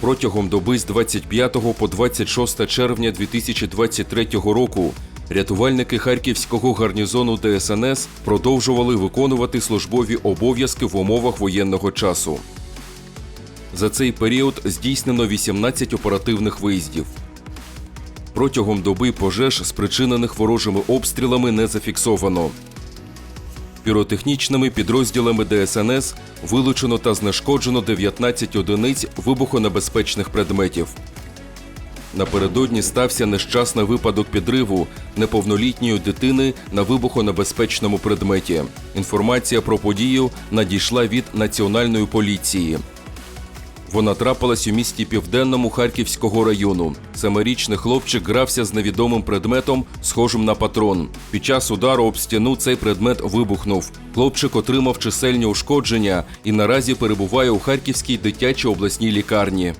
Протягом доби з 25 по 26 червня 2023 року рятувальники Харківського гарнізону ДСНС продовжували виконувати службові обов'язки в умовах воєнного часу. За цей період здійснено 18 оперативних виїздів. Протягом доби пожеж, спричинених ворожими обстрілами, не зафіксовано. Піротехнічними підрозділами ДСНС вилучено та знешкоджено 19 одиниць вибухонебезпечних предметів. Напередодні стався нещасний випадок підриву неповнолітньої дитини на вибухонебезпечному предметі. Інформація про подію надійшла від Національної поліції. Вона трапилась у місті Південному Харківського району. Семирічний хлопчик грався з невідомим предметом, схожим на патрон. Під час удару об стіну цей предмет вибухнув. Хлопчик отримав чисельні ушкодження і наразі перебуває у Харківській дитячій обласній лікарні.